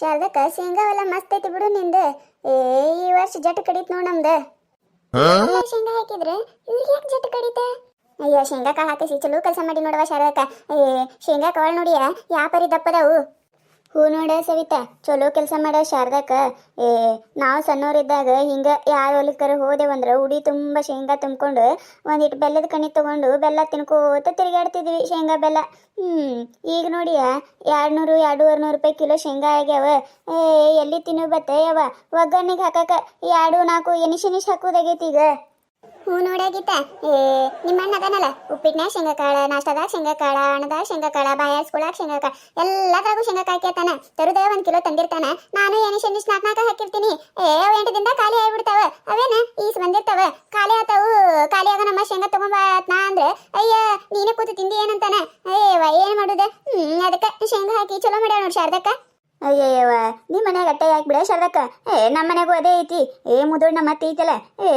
ಶಾರದಕ್ಕ ಶೇಂಗಾ ಹೊಲ ಮಸ್ತ್ ಐತಿ ಬಿಡು ನಿಂದು. ಏ ಈ ವರ್ಷ ಜಟ್ ಕಡಿತ್ ನೋಡ್ ನಮ್ದ. ಶೇಂಗಾ ಹಾಕಿದ್ರೆ? ಇವ್ರಿಗೆ ಯಾಕೆ ಜಟ್ ಕಡಿತ? ಅಯ್ಯೋ ಶೇಂಗಾಕ ಕಾಳು ಹಾಕಿಸಿ ಚಲೋ ಕೆಲಸ ಮಾಡಿ ನೋಡವ ಶಾರದಕ್ಕ ಏ ಶೇಂಗಾ ಕಾಳು ನೋಡಿಯ? ಯಾಪರಿ ದಪ್ಪದವು ಹೂ ನೋಡ ಸವಿತಾ, ಚಲೋ ಕೆಲಸ ಮಾಡ ಶಾರದಕ್ಕ. ಏ, ನಾವು ಸಣ್ಣವರಿದ್ದಾಗ ಹಿಂಗ ಯಾವ ಹೊಲಕ್ಕರ ಹೋದೆವಂದ್ರ ಉಡಿ ತುಂಬ ಶೇಂಗಾ ತುಂಬಿಕೊಂಡು ಒಂದಿಟ್ಟು ಬೆಲ್ಲದ ಕಣಿ ತಗೊಂಡು ಬೆಲ್ಲ ತಿನ್ಕೋತ ತಿರುಗಾಡ್ತಿದ್ವಿ ಶೇಂಗಾ ಬೆಲ್ಲ. ಹ್ಮ್, ಈಗ ನೋಡಿಯ ಎರಡು ನೂರು ಎರಡೂವರೆ ನೂರು ರೂಪಾಯಿ ಕಿಲೋ ಶೇಂಗಾ ಆಗ್ಯಾವ. ಏ, ಎಲ್ಲಿ ತಿನ್ನು ಬತ್ತ ಯಾವ ಒಗ್ಗರ್ಣಿಗೆ ಹಾಕಕ ಎರಡು ನಾಲ್ಕು ಎನಿಶ್ ಎನಿಶ್ ಹಾಕೋದಾಗೈತಿ ಈಗ. ಹ್ಞೂ ನೋಡಾಗಿತ್ತ ಏ, ನಿಮ್ಮ ಅಣ್ಣ ಅದಾನಲ್ಲ? ಉಪ್ಪಿಟ್ನ್ಯಾಗ ಶೇಂಗಾ ಕಾಳ ನಾಷ್ಟದಾಗ ಶೇಂಗಾ ಕಾಳ ಹಣದಾಗ ಶೇಂಗಾ ಕಾಳ ಬಾಯಾಸ್ಕೊಳಕ್ ಶೇಂಗಾ ಕಾಳ ಎಲ್ಲದ್ರಾಗೂ ಶೇಂಗಾ ಕಾಯಿ ಕೇಳ್ತಾನ. ತರುದೇ ಒಂದ್ ಕಿಲೋ ತಂದಿರ್ತಾನ. ನಾನು ಎನಿಶ್ ಎನಿಶ್ ನಾಲ್ಕು ನಾಲ್ಕು ಹಾಕಿರ್ತೀನಿ? ಏ ಎಂಟದಿಂದ ಖಾಲಿ ಆಗ್ಬಿಡ್ತಾವ. ಅವೇನ? ಈಸ್ ಬಂದಿರ್ತಾವ. ಖಾಲಿ ಆತಾವು ಖಾಲಿ ಆಗ ನಮ್ಮ ಶೇಂಗಾ ತಗೊಂಬಾ ನಾ ಅಂದ್ರೆ, ಅಯ್ಯ, ನೀನೇ ಕೂತು ತಿಂದಿ ಏನಂತಾನ? ಅಯ್ಯವ ಏನ್ ಮಾಡುದ? ಹ್ಮ್, ಅದಕ್ಕ ಶೇಂಗಾ ಹಾಕಿ ಚಲೋ ಮಾಡ್ಯಾವ ನೋಡಿ ಶಾರದಕ್ಕ. ಅಯ್ಯಯ್ಯವ ನಿಮ್ಮ ಮನ್ಯಾಗ ಅಟ್ಟೆ ಯಾಕೆ ಬಿಡ ಶಾರದಕ್ಕ. ಏ ನಮ್ಮ ಮನೆಗೂ ಅದೇ ಐತಿ. ಏ, ಮುದೋಳ್ ನಮ್ಮ ಅತ್ತೆ ಐತಲ್ಲ. ಏ,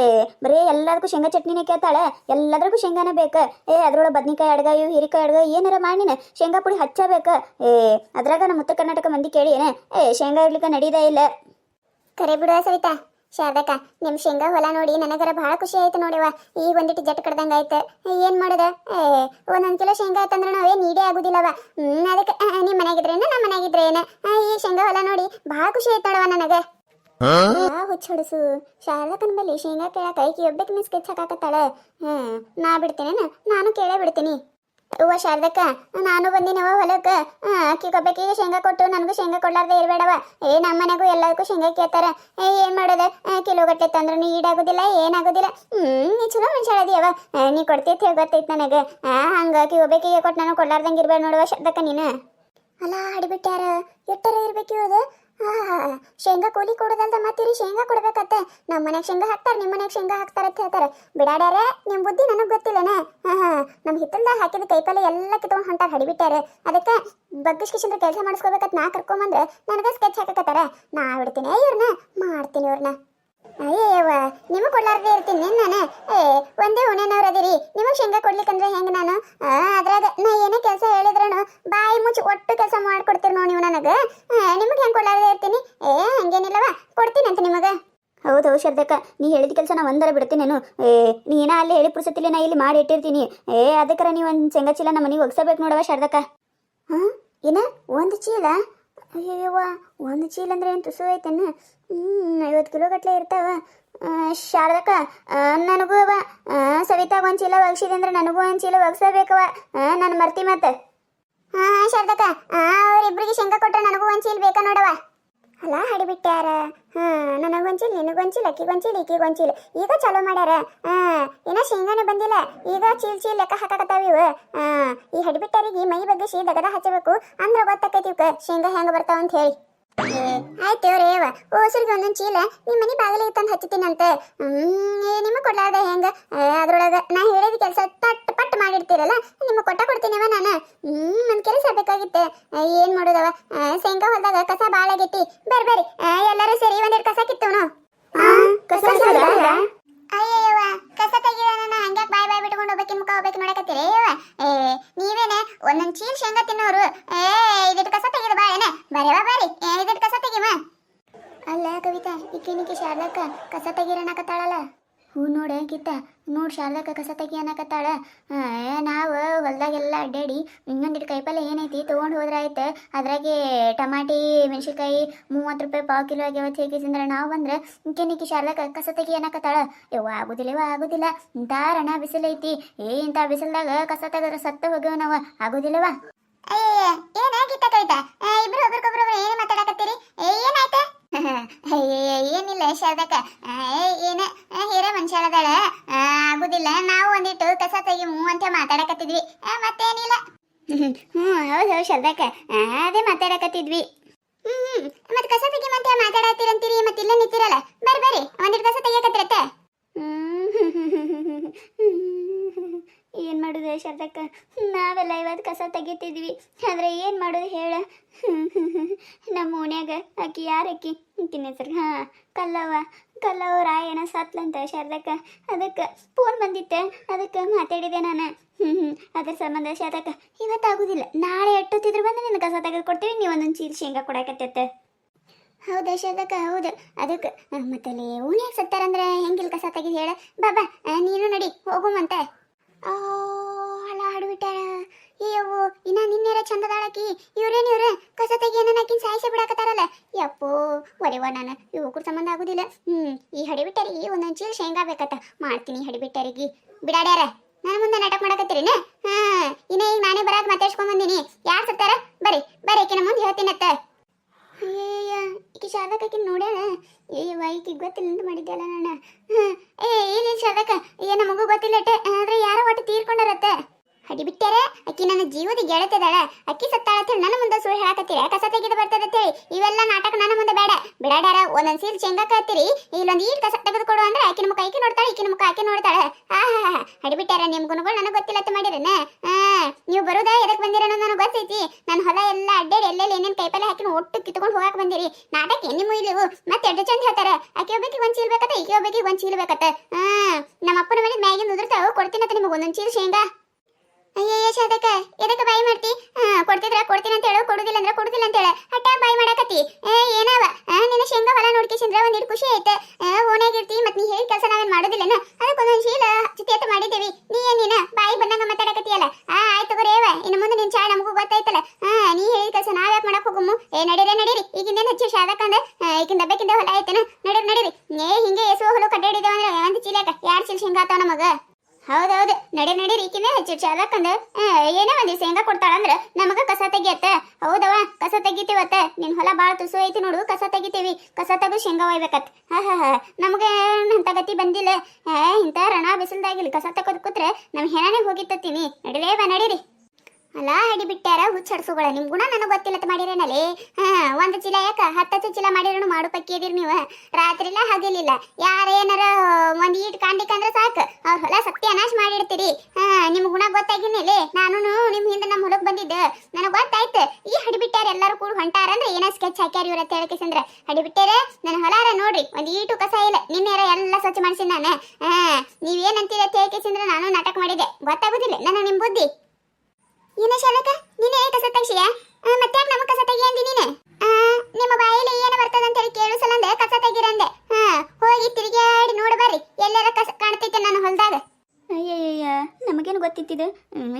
ಬರೀ ಎಲ್ಲದಕ್ಕೂ ಶೇಂಗಾ ಚಟ್ನಿನೇ ಕೇಳ್ತಾಳೆ. ಎಲ್ಲದಕ್ಕೂ ಶೇಂಗಾನೇ ಬೇಕು. ಏ, ಅದ್ರೊಳಗೆ ಬದ್ನಿಕಾಯಿ ಅಡ್ಗಾಯು, ಹೀರಿಕಾಯಿ ಅಡ್ಗ ಏನಾರ ಮಾಡಿನ ಶೇಂಗಾ ಪುಡಿ ಹಚ್ಚಬೇಕು. ಏ, ಅದ್ರಾಗ ನಮ್ಮ ಉತ್ತರ ಕರ್ನಾಟಕ ಮಂದಿ ಕೇಳಿ ಏ, ಶೇಂಗಾ ಇಡ್ಲಿಕ್ಕೆ ನಡೀದೇ ಇಲ್ಲ. ಕರೆ ಬಿಡುವ ಸವಿತಾ. ಶಾರದಕ್ಕ ನಿಮ್ ಶೇಂಗಾ ಹೊಲ ನೋಡಿ ನನಗರ ಬಹಳ ಖುಷಿ ಆಯ್ತು ನೋಡಿವ ಈ ಒಂದಿಟ್ಟು ಜಟ್ ಕಡ್ದಂಗ ಆಯ್ತು. ಏನ್ ಮಾಡುದ? ಏ ಒಂದೊಂದ್ ಕಿಲೋ ಶೇಂಗಾ ಆಯ್ತಂದ್ರ ನಾವೇ ನೀಡೇ ಆಗುದಿಲ್ಲವ ಹ್ಮ್ ಅದಕ್ಕೆ ಆ, ನಿಮ್ ಮನೆಯಾಗಿದ್ರೇನ ನಮ್ಮ ಮನೆಗಿದ್ರೇನ? ಈ ಶೇಂಗಾ ಹೊಲ ನೋಡಿ ಬಹಳ ಖುಷಿ ಆಯ್ತು ನೋಡವ ನನಗೆ. ಆ ಶಾರದಾ ಶಾರದಕ್ಕನ ಬಲ್ಲಿ ಶೇಂಗಾ ಕೇಳಾಕ ಐಕಿ ಒಬ್ಬಕ್ಕೆ ಮಿಸ್ ಸ್ಕೆಚ್ ಹಾಕಾಕತ್ತಾಳ. ಹ್ಮ್ ನಾ ಬಿಡ್ತೇನೆ ನಾನು ಕೇಳೇ ಬಿಡ್ತೀನಿ. ಅವ್ವ ಶಾರದಕ್ಕ, ನಾನು ಬಂದಿನವ ಹೊಲಕ್ಕ. ಅಕ್ಕಿ ಒಬ್ಬಾಕಿಗೆ ಶೇಂಗಾ ಕೊಟ್ಟು, ನನಗೂ ಶೇಂಗಾ ಕೊಡ್ಲಾರ್ದೆ ಇರ್ಬೇಡವ ಏ, ನಮ್ಮ ಮನೆಗೂ ಎಲ್ಲದಕ್ಕೂ ಶೇಂಗಾ ಕೇಳ್ತಾರ. ಏ, ಏನ್ ಮಾಡೋದು? ಕಿಲೋ ಗಟ್ಟೆ ತಂದ್ರು ನೀ ಈಡಾಗೋದಿಲ್ಲ ಏನಾಗೋದಿಲ್ಲ. ಹ್ಮ್, ನೀ ಚಲೋ ಮನುಷ್ಯ ನೀ ಕೊಡ್ತೈತಿ ಗೊತ್ತೈತಿ ನನಗೆ? ಆ ಹಂಗ ಅಕ್ಕಿ ಒಬ್ಬಾಕಿಗೆ ಕೊಟ್ಟು ನಾನು ಕೊಡ್ಲಾರ್ದಂಗೆ ಇರ್ಬೇಡ ನೋಡುವ ಶಾರದಕ್ಕ ನೀನು. ಅಲ್ಲ ಹಾಡಿಬಿಟ್ಟಾರ ಎಟ್ಟರ ಇರ್ಬೇಕು ಇವ್ದು ಹಾ. ಶೇಂಗಾ ಕೂಲಿ ಕೊಡೋದಲ್ದ ಮತ್ತಿರಿ ಶೇಂಗಾ ಕೊಡ್ಬೇಕತ್ತೆ. ನಮ್ಮ ಮನೆಗೆ ಶೇಂಗಾ ಹಾಕ್ತಾರೆ ನಿಮ್ಮ ಮನೆಗೆ ಶೇಂಗಾ ಹಾಕ್ತಾರೆ ಅಂತ ಹೇಳ್ತಾರೆ. ಬಿಡಾಡ್ಯಾರೆ ನಿಮ್ಮ ಬುದ್ಧಿ ನನಗೆ ಗೊತ್ತಿಲ್ಲನ. ಹಾ ಹಾ. ನಮ್ಮ ಹಿತ್ತಲ್ದಾಗ ಹಾಕಿದ ಕೈಪಲ್ಲೆ ಎಲ್ಲ ಕಿತ್ಕೊಂಡು ಹೊಂಟಾರ ಹಡಿಬಿಟ್ಟಾರೆ ಅದಕ್ಕೆ ಬಗ್ಗಿಸ್ಕಿಶಂದ್ರ ಕೆಲಸ ಮಾಡಿಸ್ಕೋಬೇಕತ್ ನಾ ಕರ್ಕೊಂಬಂದ್ರೆ ನನಗೆ ಸ್ಕೆಚ್ ಹಾಕಕತ್ತಾರೆ. ನಾ ಬಿಡ್ತೀನಿ ಇವ್ರನ್ನ ಮಾಡ್ತೀನಿ ಇವ್ರನ್ನ ಅಯ್ಯವ್ವ ನಿಮಗೆ ಕೊಡ್ಲಾರ್ದೇ ಇರ್ತೀನಿ ನಾನು ಏ, ಒಂದೇ ಹುಣೆನವ್ರು ಅದಿರಿ. ನಿಮಗೆ ಶೇಂಗಾ ಕೊಡ್ಲಿಕ್ಕಂದ್ರೆ ಹೆಂಗೆ ನಾನು ಆ, ಅದ್ರಾಗ ನಾ ಏನೇ ಕೆಲಸ ಹೇಳಿದ್ರೂ ಬಾಯಿ ಮುಚ್ಚಿ ಒಟ್ಟು ಕೆಲಸ ಮಾಡ್ಕೊಡ್ತೀರಿ ನೋಡಿ ನೀವು ನನಗೆ ನಿಮಗೆ ಹೆಂಗೆ ಕೊಡ್ಲಾರ್ದೆ ಇರ್ತೀನಿ ಏ ಹಂಗೇನಿಲ್ಲವ ಕೊಡ್ತೀನಂತ ನಿಮಗೆ ಹೌದು ನೀ ಹೇಳಿದ ಕೆಲಸ ನಾ ಒಂದರ ನಾನು ಏ ನೀ ಏನ ಅಲ್ಲಿ ಹೇಳಿ ಪುರ್ಸತಿಲ್ಲ ನಾ ಇಲ್ಲಿ ಮಾಡಿ ಇಟ್ಟಿರ್ತೀನಿ. ಏ ಅದಕ್ಕರ ನೀ ಒಂದು ಶೇಂಗಾ ಚೀಲ ನಮ್ಮ ಮನೆಗೆ ಒಗ್ಸಬೇಕು ನೋಡವ ಶಾರದಕ್ಕ. ಹಾಂ? ಏನ? ಒಂದು ಚೀಲ? ಅಯ್ಯವ್ವ ಒಂದು ಚೀಲ ಅಂದ್ರೆ ಏನು ತುಸು ಐತೇನ? ಹ್ಞೂ ಐವತ್ತು ಕಿಲೋ ಗಟ್ಲೆ ಇರ್ತಾವ. ಶಾರದಕ್ಕ ನನಗೂ ಅವ. ಆ, ಸವಿತಾಗ ಒಂದು ಚೀಲ ಒಗ್ಸಿದೆ ಅಂದ್ರೆ ನನಗೂ ಒಂದು ಚೀಲ ಒಗ್ಸಬೇಕವ ನಾನು ಮರ್ತಿ ಮತ್ತೆ. ಹಾಂ ಶಾರದಕ್ಕ ಅವರಿಬ್ಬರಿಗೆ ಶೇಂಗಾ ಕೊಟ್ರೆ ನನಗೂ ಒಂದು ಚೀಲ ಬೇಕಾ ನೋಡವ ಅಲ್ಲ ಹಾಡಿಬಿಟ್ಟ್ಯಾರ ಹಾ ನನಗೊಂಚೀಲ ನಿನಗೊಂಚೀಲ ಅಕ್ಕಿಗೊಂಚೀಲ ಗೊಂಚಿಲ್ ಈಗ ಚಲೋ ಮಾಡ್ಯಾರ? ಹಾ, ಇನ್ನ ಶೇಂಗಾನೆ ಬಂದಿಲ್ಲ. ಈಗ ಚೀಲ್ ಚೀಲ್ ಲೆಕ್ಕ ಹಾಕಾಕತ್ತಾವ ಇವ. ಈ ಹಡಿಬಿಟ್ಟಾರಿಗೆ ಮೈ ಬಗ್ಗೆ ಬಗ್ಗಿಸಿ ದಗದ ಹಚ್ಚಬೇಕು. ಅಂದ್ರೆ ಗೊತ್ತಾಕೈತಿ ಇವ್ಕ. ಶೇಂಗಾ ಹೆಂಗ ಬರ್ತಾವ ಅಂತ ಹೇಳಿ. ಆಯ್ತು ರೇವ ಓಸರಿಗೆ ಒಂದೊಂದು ಚೀಲ ನಿಮ್ಮ ಮನೆ ಬಾಗಿಲಿಗೆ ತಂದು ಹಚ್ಚುತ್ತೀನಂತೆ ಹ್ಮ್ ನಿಮಗೆ ಕೊಡ್ಲಾರ್ದ ಹೆಂಗ? ಅದ್ರೊಳಗೆ ನಾ ಹೇಳಿದ ಕೆಲಸ ತಟ್ ಪಟ್ ಮಾಡಿರ್ತೀರಲ್ಲ ನಿಮ್ಮ ಕೊಟ್ಟ ಕೊಡ್ತೀನವ ನಾನು? ಹ್ಮ್ ನನ್ನ ಕೆಲಸ ಬೇಕಾಗಿತ್ತೆ. ಏನ್ ಮಾಡೋದವ? ಶೇಂಗಾ ಹೊಲದಾಗ ಕಸ ಭಾಳ ಆಗೈತಿ. ಬರ್ರಿ ಎಲ್ಲರೂ ಸೇರಿ ಒಂದೆರಡು ಕಸ ಕಿತ್ತವನು. ಕಸ ಅಯ್ಯವ್ವ ಕಸ ತೆಗಿಯೋಣ ಹಂಗ್ಯಾಕ್ ಬಾಯ್ ಬಾಯ್ ಬಿಟ್ಕೊಂಡು ಹೋಗ್ಬೇಕಿನ್ ಮುಖ ಹೋಗ್ಬೇಕು ನೋಡಕತ್ತೀರಿ? ನೀವೇನೆ ಒಂದೊಂದ್ ಚೀಲ್ ಶೇಂಗಾ ತಿನ್ನೋರು? ಏ ಇದಿಟ್ಟು ಕಸ ತೆಗೆದು ಬಾಳೆನೆ ಬಾರಿ ಇದಿಟ್ಟು ಕಸ ತೆಗಿಮ ಅಲ್ಲ ಇಕ್ಕಿನಿಕ್ಕಿ ಶಾರದಕ್ಕ ಕಸ ತೆಗಿರಣಕತ್ತಾಳಲ್ಲ ಹ್ಞೂ ನೋಡೆ ಕಿತ್ತ ನೋಡಿ ಶಾರದಕ್ಕ ಕಸ ತೆಗಿ ಅನ್ನಕತ್ತಾಳ. ನಾವು ಹೊಲ್ದಾಗೆಲ್ಲ ಅಡ್ಡಾಡಿ ಇನ್ನೊಂದಿಟ್ಟು ಕೈಪಲ್ಲೆ ಏನೈತಿ ತೊಗೊಂಡು ಹೋದ್ರೆ ಆಯ್ತು ಅದ್ರಾಗೆ ಟಮಾಟಿ ಮೆಣಸಿನ್ಕಾಯಿ ಮೂವತ್ತು ರೂಪಾಯಿ ಪಾವು ಕಿಲೋ ಆಗ್ಯಾವ ಹೇಗಿಸಿಂದ್ರೆ ನಾವು ಬಂದ್ರೆ ಕಿನಿಕಿ ಶಾರದಕ್ಕ ಕಸ ತೆಗಿ ಅನ್ನಕತ್ತಾಳ. ಯವ್ವ ಆಗುದಿಲ್ಲ ಯವ್ವ ಆಗುದಿಲ್ಲ. ಇಂಥ ರಣ ಬಿಸಿಲೈತಿ ಏ ಇಂಥ ಬಿಸಿಲ್ದಾಗ ಕಸ ತೆಗೆದ್ರೆ ಸತ್ತ ಹೋಗ್ಯವ ನಾವು. ಆಗುದಿಲ್ಲವ ಅಯ್ಯ ಏನಾಗಿತ್ತ ಕವಿತಾ? ಇಬ್ರು ಒಬ್ರಿಗೊಬ್ರು ಏನು ಮಾತಾಡಕತ್ತೀರಿ? ಏನಾಯ್ತ? ಏನಿಲ್ಲ ಶಾರದಕ್ಕ ಏನ ಹೀರ ಮನುಷ್ಯರದಾಳ ಆಗುದಿಲ್ಲ ನಾವು ಒಂದಿಟ್ಟು ಕಸ ತೆಗಿಮು ಅಂತ ಮಾತಾಡಕತ್ತಿದ್ವಿ ಮತ್ತೇನಿಲ್ಲ ಹ್ಞೂ ಹೌದು ಹೌದು ಶಾರದಕ್ಕ ಅದೇ ಮಾತಾಡಕತ್ತಿದ್ವಿ ಹ್ಮ್ ಮತ್ತೆ ಕಸ ತೆಗಿ ಮತ್ತೆ ಮಾತಾಡತ್ತೀರಂತೀರಿ ಮತ್ತೆ ಇಲ್ಲೇ ನಿಂತಿರಲ್ಲ ಬರ್ರಿ ಬರ್ರಿ ಒಂದಿಟ್ಟು ಕಸ ತೆಗಿಯಕತ್ತಿರತ್ತ ಏನ್ ಮಾಡೋದು ಶಾರದಕ್ಕ ನಾವೆಲ್ಲ ಇವತ್ತು ಕಸ ತೆಗಿತಿದ್ವಿ. ಆದರೆ ಏನು ಮಾಡೋದು ಹೇಳ? ನಮ್ಮ ಓಣ್ಯಾಗ ಆಕಿ ಯಾರಕ್ಕಿ ಅಕ್ಕಿನ ಹೆಸರು. ಹಾಂ, ಕಲ್ಲವ್ವ. ಕಲ್ಲವ್ವ ರಾಯಣ ಸತ್ಲಂತ ಶಾರದಕ್ಕ. ಅದಕ್ಕೆ ಫೋನ್ ಬಂದಿತ್ತೆ. ಅದಕ್ಕೆ ಮಾತಾಡಿದೆ ನಾನು. ಹ್ಞೂ ಹ್ಞೂ ಅದ್ರ ಸಂಬಂಧ ಶಾರದಕ್ಕ, ಇವತ್ತಾಗೋದಿಲ್ಲ. ನಾಳೆ ಎಟ್ಟೊತ್ತಿದ್ರು ಬಂದು ನಿನ್ನ ಕಸ ತೆಗೆದು ಕೊಡ್ತೀವಿ ನೀವು ಒಂದೊಂದು ಚೀಲ ಶೇಂಗಾ ಕೊಡಕತ್ತೈತೆ. ಹೌದಾ ಶಾರದಕ್ಕ? ಹೌದು. ಅದಕ್ಕೆ ಮತ್ತಲ್ಲಿ ಓಣ್ಯಾಗ ಸತ್ತಾರಂದ್ರೆ ಹೆಂಗಿಲ್ಲ ಕಸ ತೆಗೆದು ಹೇಳ? ಬಾಬಾ ನೀನು ನಡಿ. ಹೋಗುಮಂತೆ. ಅಲ್ಲ ಹಾಡ್ಬಿಟ್ಟಾರ. ಅಯ್ಯವ್ವ ಇನ್ನ ನಿನ್ನೆರ ಚಂದದಾಳಕಿ ಇವ್ರೇನ್ ಇವ್ರ? ಕಸ ತೆಗಿಯನ್ನ ನಾಕಿನ್ ಸಾಯಿಸಿ ಬಿಡಾಕತ್ತಾರಲ್ಲ. ಯಪ್ಪೋ ಒರೆವ ನಾನು. ಇವ್ರ ಸಂಬಂಧ ಆಗುದಿಲ್ಲ. ಹ್ಮ್, ಈ ಹಡಿಬಿಟ್ಟರಿಗೆ ಒಂದೊಂದ್ ಚೀಲ ಶೇಂಗಾ ಬೇಕತ್ತ. ಮಾಡ್ತೀನಿ ಹಡಿಬಿಟ್ಟರಿಗೆ. ಬಿಡಾಡ್ಯಾರ, ನನ್ನ ಮುಂದೆ ನಾಟಕ ಮಾಡಕತ್ತೀರಿನ ಹಾ, ಇನ್ನ ಈಗ ನಾನೇ ಬರಾಕ್ ಮಾತಾಡ್ಸ್ಕೊಂಡ್ ಬಂದಿನಿ ಯಾರ್ ಸತ್ತಾರ? ಬರ್ರಿ ಬರ್ರಿ, ಈಕಿನ ಮುಂದೆ ಹೇಳ್ತೀನತ್ತ. ಅಯ್ಯಯ್ಯ ಈಕಿ ಆಕಿನ ನೋಡ್ಯಾಳ? ಏ ಈಕಿಗೆ ಗೊತ್ತಿಲ್ಲ ಅಂತ ಮಾಡಿದ್ದೆಲ್ಲ ನಾನು. ಏ, ಏನೇನು ಶಾರದಕ್ಕ ಏ ಮಗು ಗೊತ್ತಿಲ್ಲ ಅಟ್ಟೆ ಆದ್ರೆ ಯಾರೋ ಒಟ್ಟು ತೀರ್ಕೊಂಡಾರತ್ತೆ ಅಡಿ ಬಿಟ್ಟಾರ ಅಕ್ಕಿ ನನ್ನ ಜೀವದ ಗೆಳತಿದಾಳೆ. ಅಕ್ಕಿ ಸತ್ತಾಳ ಅಂತ ನನ್ನ ಮುಂದೆ ಸುಳ್ಳು ಹೇಳಕತ್ತೀರ. ಕಸ ತೆಗೆದು ಬರ್ತದೆ ಅಂತ ಹೇಳಿ ಇವೆಲ್ಲ ನಾಟಕ ನನ್ನ ಮುಂದೆ ಬೇಡ. ಬಿಡಾಡ್ಯಾರ, ಒಂದೊಂದ್ ಸೀಲ್ ಶೇಂಗಾ ಕತ್ತೀರಿ. ಇಲ್ಲೊಂದು ಈಟ್ ಕಸ ತೆಗೆದು ಕೊಡು ಅಂದ್ರೆ ಆಕಿನ ಮುಖ ಆಕಿ ನೋಡ್ತಾಳೆ, ಈಕಿನ ಮುಖ ಆಕಿ ನೋಡ್ತಾಳೆ. ಹಾ ಹಾ ಹಡಿ ಬಿಟ್ಟಾರ ನಿಮ್ ಗುಣಗಳು ನನಗೆ ಗೊತ್ತಿಲ್ಲ ಅಂತ ಮಾಡಿರನ? ಹಾ ನೀವು ಬರೋದಾ? ಎದಕ್ಕೆ ಬಂದಿರ ನನಗೆ ಗೊತ್ತೈತಿ. ನನ್ನ ಹೊಲ ಎಲ್ಲ ಅಡ್ಡಾಡಿ ಎಲ್ಲೆಲ್ಲಿ ಏನೇನು ಕೈಪಲ್ಲೆ ಹಾಕಿ ಒಟ್ಟು ಕಿತ್ಕೊಂಡು ಹೋಗಕ್ಕೆ ಬಂದಿರಿ. ನಾಟಕ ಎಣ್ಣೆ ಮುಯ್ಲಿವು ಮತ್ತೆ ಎರಡು ಚಂದ ಹೇಳ್ತಾರೆ. ಆಕೆ ಒಬ್ಬಕ್ಕೆ ಒಂದು ಚೀಲ ಬೇಕತ್ತ, ಈಕೆ ಒಬ್ಬಕ್ಕೆ ಒಂದು ಚೀಲ ಬೇಕತ್ತ. ಹಾಂ, ನಮ್ಮ ಅಪ್ಪನ ಮನೆ ಮ್ಯಾಗಿಂದ ಕೊಡ್ತೀನಿ ಕೊಡ್ತೀನತ್ತ ನಿಮಗೆ ಒಂದೊಂದು ಚೀಲ ಶೇಂಗಾ. ಅಯ್ಯಯ್ಯ ಶಾದಕ ಎದಕ್ಕೆ ಬಾಯಿ ಮಾಡ್ತಿ? ಹಾಂ, ಕೊಡ್ತಿದ್ರ? ಕೊಡ್ತೀನಿ ಅಂತ ಹೇಳು. ಕೊಡುದಿಲ್ಲ ಅಂದ್ರೆ ಕೊಡುದಿಲ್ಲ ಅಂತ ಹೇಳ. ಅಟ್ಟ ಬಾಯಿ ಮಾಡಾಕತ್ತಿ. ಏ, ಏನವ? ನಿನ್ನ ಶೇಂಗಾ ಹೊಲ ನೋಡ್ಕೇಶಂದ್ರ ಒಂದಿಟ್ಟು ಖುಷಿ ಐತೆ. ಓನಾಗಿರ್ತಿ ಮತ್ತೆ ನೀ ಹೇಳಿ ಕೆಲಸ ನಾವೇನು ಮಾಡೋದಿಲ್ಲನ? ಅದಕ್ಕೆ ಒಂದೊಂದು ಶೀಲ ಚಿತ್ತೇತ ಮಾಡಿದ್ದೇವಿ. ನೀ ಏನಿನ ಬಾಯಿ ಬಂದಂಗ ಮಾತಾಡಕತ್ತಿಯಲ್ಲ ಆ ಆಯ್ತು ತಗೋರೇವ ಇನ್ನು ಮುಂದೆ ನಿನ್ ಚಾಳ ನಮಗೂ ಗೊತ್ತಾಯ್ತಲ್ಲ ಹಾ ನೀ ಹೇಳಿದ ಕೆಲಸ ನಾವ್ಯಾಕ್ ಮಾಡಕ್ ಹೋಗುಮು ಏ ನಡೀರಿ ನಡೀರಿ ಈಗಿಂದೇನು ಹಚ್ಚಿ ಶಾದಕಂದ ಈಗಿಂದ ಬೇಕಿಂದ ಹೊಲ ಐತೆನ, ನಡೀರಿ ನಡೀರಿ. ಏ, ಹಿಂಗೆ ಎಸುವ ಹೊಲ ಕಡ್ಡಾಡಿದೇವ ಅಂದ್ರೆ ಒಂದು ಚೀಲಕ ಎರಡು ಚೀಲ ಶೇಂಗಾ ಆತಾವ ನಮಗ ಹೌದೌದು, ನಡೀರಿ ನಡೀರಿ ರೀಕಿನೇ ಹಚ್ಚಿ ಚಾಲಕಂದ ಏನೇ ಒಂದು ಶೇಂಗಾ ಕೊಡ್ತಾಳಂದ್ರ ನಮಗ ಕಸ ತೆಗಿಯತ್ತ. ಹೌದವ ಕಸ ತೆಗಿತೀವತ್ತ ನಿನ್ ಹೊಲ ಬಾಳ ತುಸು ಐತಿ ನೋಡು, ಕಸ ತೆಗಿತೀವಿ. ಕಸ ತೆಗೆದು ಶೇಂಗಾ ಒಯ್ಬೇಕತ್. ಹಾ ಹಾ ಹಾ, ನಮಗೆ ಅಂತ ಗತಿ ಬಂದಿಲ್ಲ. ಇಂಥ ರಣ ಬಿಸಿಲ್ದಾಗಿಲ್ಲ, ಕಸ ತೆಗೆದು ಕೂತ್ರೆ ನಮ್ ಹೆಣನೇ ಹೋಗಿತ್ತೀನಿ ನಡಿಲೇ ಬಾ ನಡೀರಿ. ಅಲ್ಲ ಹಡಿ ಬಿಟ್ಟಾರ ಹುಚ್ಚಡ್ಸುಗಳ ನಿಮ್ ಗುಣ ನನಗೆ ಗೊತ್ತಿಲ್ಲ ಮಾಡಿರೇನಲ್ಲಿ ಹಾ, ಒಂದ್ ಚೀಲ ಯಾಕ? ಹತ್ತತ್ತು ಚೀಲ ಮಾಡಿರೋನು ಮಾಡು ಪಕ್ಕಿ ಇದೀರಿ ನೀವು. ರಾತ್ರಿಲ್ಲ ಹಗಲಿಲ್ಲ. ಯಾರೇನಾರ ಒಂದ್ ಈಟ್ ಕಾಣ್ಲಿಕ್ಕಂದ್ರೆ ಸಾಕು. ಅವ್ರ ಹೊಲ ಸತ್ಯಾನಾಶ ಮಾಡಿಡ್ತೀರಿ. ಹಾ, ನಿಮ್ ಗುಣ ಗೊತ್ತಾಗಿನಲ್ಲಿ ನಾನು ನಿಮ್ ಹಿಂದೆ ನಮ್ ಹೊಲಕ್ ಬಂದಿದ್ದೆ. ನನಗೆ ಗೊತ್ತಾಯ್ತು. ಈ ಹಡಿ ಬಿಟ್ಟಾರ ಎಲ್ಲರೂ ಕೂಡ ಹೊಂಟಾರ ಅಂದ್ರೆ ಏನ ಸ್ಕೆಚ್ ಹಾಕ್ಯಾರ ಇವ್ರ ಹಡಿ ಬಿಟ್ಟಾರೇ ನನ್ ಹೊಲಾರ ನೋಡ್ರಿ, ಒಂದ್ ಈಟು ಕಸ ಇಲ್ಲ. ನಿನ್ನೆರ ಎಲ್ಲ ಸ್ವಚ್ಛ ಮಾಡಿಸಿ ನಾನು. ಹಾ ನೀವೇನಂತೀರ ಹೇಳ್ಕೇಸಂದ್ರ ನಾನು ನಾಟಕ ಮಾಡಿದೆ ಗೊತ್ತಾಗುದಿಲ್ಲ. ನನ್ನ ನಿಮ್ ಬುದ್ಧಿ. ಏನ ಶಾಲಕ ನೀನೇ ಏಕ ತೆಗ್ಸಿಯ ಮತ್ತೆ ನಮ್ಮ ಕಸ ತೆಗಿ ಅಂದಿ ನೀನೆ ಆ, ನಿಮ್ಮ ಬಾಯಲ್ಲಿ ಏನು ಬರ್ತದ ಅಂತ ಹೇಳಿ ಕೇಳು ಸಲಂದೆ ಕಸ ತೆಗಿರಂದೆ ಹಾ ಹೋಗಿ ತಿರುಗಾಡಿ ನೋಡು ಬರ್ರಿ ಎಲ್ಲರ ಕಸ ಕಾಣ್ತೈತೆ ನನ್ನ ಹೊಲದಾಗ ಅಯ್ಯಯ್ಯಯ್ಯ ನಮಗೇನು ಗೊತ್ತಿತ್ತಿದ್ದು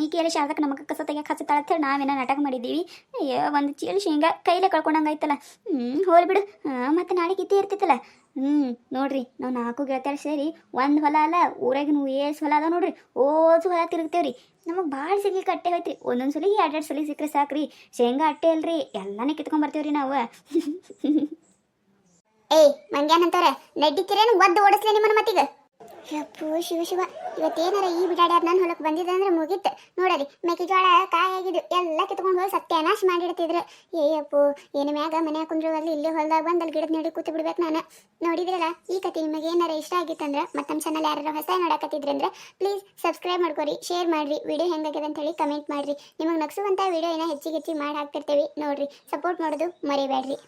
ಈಕೆಲ್ಲ ಶಾರದಕ್ಕೆ ನಮಗೆ ಕಸ ತೆಗಿಯಕ್ಕೆ ಹಚ್ಚತಾಳ ಅಂತ ಹೇಳಿ ನಾವೇನೋ ನಾಟಕ ಮಾಡಿದ್ದೀವಿ. ಅಯ್ಯೋ, ಒಂದು ಚೀಲ ಶೇಂಗಾ ಕೈಲೇ ಕಳ್ಕೊಂಡಂಗಾಯ್ತಲ್ಲ ಹ್ಞೂ ಹೋಲ್ ಬಿಡು. ಮತ್ತು ನಾಳೆ ಕಿತ್ತೇ ಇರ್ತಿತ್ತಲ್ಲ ಹ್ಞೂ ನೋಡ್ರಿ, ನಾವು ನಾಲ್ಕು ಗೆಳತಿಯರು ಸೇರಿ ಒಂದು ಹೊಲ ಅಲ್ಲ, ಊರಾಗ ನೀವು ಏಸ್ ಹೊಲ ಅದ ನೋಡ್ರಿ. ಓಸು ಹೊಲ ತಿರುಗ್ತೇವ್ರಿ. ನಮಗೆ ಭಾಳ ಸಿಗ್ಲಿಕ್ಕೆ ಅಟ್ಟೆ ಹೋಯ್ತ್ರಿ. ಒಂದೊಂದು ಸಲ ಎರಡೆರಡು ಸಲ ಸಿಕ್ಕರೆ ಸಾಕ್ರಿ. ಶೇಂಗಾ ಅಟ್ಟೆ ಅಲ್ರಿ. ಎಲ್ಲಾನೇ ಕಿತ್ಕೊಂಬರ್ತೇವ್ರಿ ನಾವು. ಏಯ್ ಮಂಗ್ಯಾನಂತಾರ ನಡ್ಡಿತಿರೇನು ಒದ್ದು ಓಡಿಸ್ಲಿ ನಿಮ್ಮನ್ನ ಮತ್ತಿಗೆ. ಯಪ್ಪೋ ಶಿವ ಶಿವ ಇವತ್ತೇನಾರ ಈ ಬಿಡಾಡ್ಯಾರ ನಾನು ಹೊಲಕ್ಕೆ ಬಂದಿದ್ದೆ ಅಂದ್ರೆ ಮುಗೀತು. ನೋಡರಿ ಮೆಕ್ಕೆಜೋಳ ಕಾಯಾಗಿದ್ದು ಎಲ್ಲ ಕಿತ್ಕೊಂಡು ಹೋಗಿ ಸತ್ಯಾನಾಶ ಮಾಡಿಡ್ತಿದ್ರು. ಏಯಪ್ಪು, ಏನು ಮ್ಯಾಗ ಮನ್ಯಾಗ ಕುಂದ್ರಲ್ಲಿ ಇಲ್ಲಿ ಹೊಲದಾಗ ಬಂದು ಅಲ್ಲಿ ಗಿಡದ ನಡಿ ಕೂತು ಬಿಡ್ಬೇಕು ನಾನು. ನೋಡಿದ್ರಲ್ಲ, ಈ ಕತೆ ನಿಮಗೆ ಏನಾರ ಇಷ್ಟ ಆಗಿತ್ತಂದ್ರೆ ಮತ್ತೆ ನಮ್ಮ ಚಾನಲ್ ಯಾರು ಹೊಸ ನೋಡಕತ್ತಿದ್ರೆ ಅಂದ್ರೆ ಪ್ಲೀಸ್ ಸಬ್ಸ್ಕ್ರೈಬ್ ಮಾಡ್ಕೊರಿ ಶೇರ್ ಮಾಡ್ರಿ ವಿಡಿಯೋ ಹೆಂಗಾಗಿದೆ ಅಂತ ಹೇಳಿ ಕಮೆಂಟ್ ಮಾಡ್ರಿ. ನಿಮಗೆ ನಗ್ಸುವಂಥ ವಿಡಿಯೋ ಏನೋ ಹೆಚ್ಚಿಗೆ ಹೆಚ್ಚಿಗೆ ಮಾಡಿ ಹಾಕ್ತಿರ್ತೀವಿ ನೋಡ್ರಿ ಸಪೋರ್ಟ್ ಮಾಡೋದು ಮರಿಬೇಡ್ರಿ.